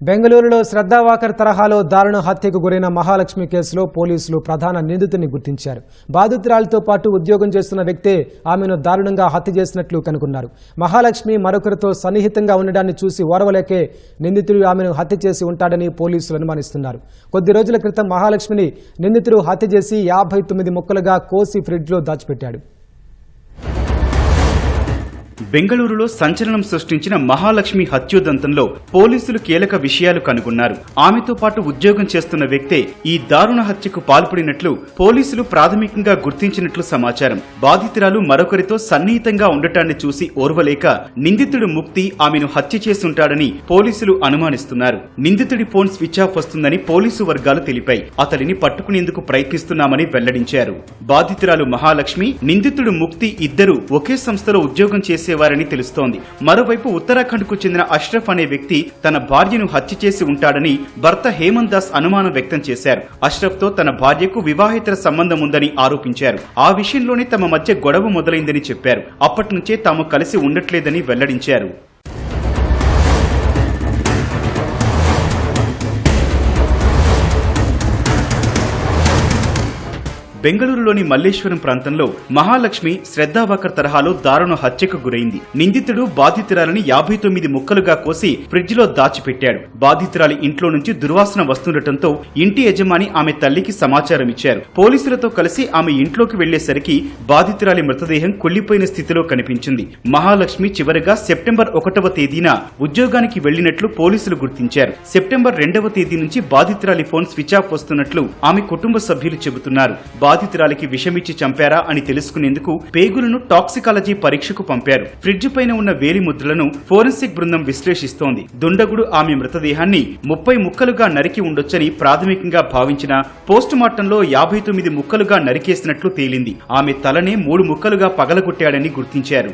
బెంగళూరులో శ్రద్ధావాకర్ తరహాలో దారుణ హత్యకు గురైన మహాలక్ష్మి కేసులో పోలీసులు ప్రధాన నిందితుడిని గుర్తించారు. బాధితురాలతో పాటు ఉద్యోగం చేస్తున్న వ్యక్తే ఆమెను దారుణంగా హత్య చేసినట్లు కనుగొన్నారు. మహాలక్ష్మి మరొకరితో సన్నిహితంగా ఉండడాన్ని చూసి ఓర్వలేకే నిందితుడు ఆమెను హత్య చేసి ఉంటాడని పోలీసులు అనుమానిస్తున్నారు. కొద్ది రోజుల క్రితం మహాలక్ష్మిని నిందితుడు హత్య చేసి యాభై తొమ్మిది ముక్కలుగా కోసి ఫ్రిడ్జ్లో దాచిపెట్టాడు. బెంగళూరులో సంచలనం సృష్టించిన మహాలక్ష్మి హత్యోదంతంలో పోలీసులు కీలక విషయాలు కనుగొన్నారు. ఆమెతో పాటు ఉద్యోగం చేస్తున్న వ్యక్తే ఈ దారుణ హత్యకు పాల్పడినట్లు పోలీసులు ప్రాథమికంగా గుర్తించినట్లు సమాచారం. బాధితురాలు మరొకరితో సన్నిహితంగా ఉండటాన్ని చూసి ఓర్వలేక నిందితుడు ముక్తి ఆమెను హత్య చేసుంటాడని పోలీసులు అనుమానిస్తున్నారు. నిందితుడి ఫోన్ స్విచ్ ఆఫ్ వస్తుందని పోలీసు వర్గాలు తెలిపాయి. అతడిని పట్టుకునేందుకు ప్రయత్నిస్తున్నామని వెల్లడించారు. బాధితురాలు మహాలక్ష్మి నిందితుడు ముక్తి ఇద్దరు ఒకే సంస్థలో ఉద్యోగం చేసే చేసేవారని తెలుస్తోంది. మరోవైపు ఉత్తరాఖండ్కు చెందిన అష్రఫ్ అనే వ్యక్తి తన భార్యను హత్య చేసి ఉంటాడని భర్త హేమంత్ దాస్ అనుమానం వ్యక్తం చేశారు. అష్రఫ్తో తన భార్యకు వివాహేతర సంబంధం ఉందని ఆరోపించారు. ఆ విషయంలోనే తమ మధ్య గొడవ మొదలైందని చెప్పారు. అప్పటి నుంచే తాము కలిసి ఉండట్లేదని వెల్లడించారు. బెంగళూరులోని మల్లేశ్వరం ప్రాంతంలో మహాలక్ష్మి శ్రద్ధావాకర్ తరహాలో దారుణ హత్యకు గురైంది. నిందితుడు బాధితురాలని యాభై తొమ్మిది ముక్కలుగా కోసి ఫ్రిడ్జ్లో దాచిపెట్టాడు. బాధితురాలి ఇంట్లో నుంచి దుర్వాసన వస్తుండటంతో ఇంటి యజమాని ఆమె తల్లికి సమాచారం ఇచ్చారు పోలీసులతో కలిసి ఆమె ఇంట్లోకి వెళ్ళేసరికి బాధితురాలి మృతదేహం కుళ్ళిపోయిన స్థితిలో కనిపించింది. మహాలక్ష్మి చివరగా సెప్టెంబర్ ఒకటవ తేదీన ఉద్యోగానికి వెళ్ళినట్లు పోలీసులు గుర్తించారు. సెప్టెంబర్ రెండవ తేదీ నుంచి బాధితురాలి ఫోన్ స్విచ్ ఆఫ్ వస్తున్నట్లు ఆమె కుటుంబ సభ్యులు చెబుతున్నారు. బాధితురాలికి విషమిచ్చి చంపారా అని తెలుసుకునేందుకు పేగులను టాక్సికాలజీ పరీక్షకు పంపారు. ఫ్రిడ్జ్ పైన ఉన్న వేలి ముద్రలను ఫోరెన్సిక్ బృందం విశ్లేషిస్తోంది. దుండగుడు ఆమె మృతదేహాన్ని ముప్పై ముక్కలుగా నరికి ఉండొచ్చని ప్రాథమికంగా భావించిన పోస్ట్ మార్టంలో యాభై తొమ్మిది ముక్కలుగా నరికేసినట్లు తేలింది. ఆమె తలనే మూడు ముక్కలుగా పగలగొట్టాడని గుర్తించారు.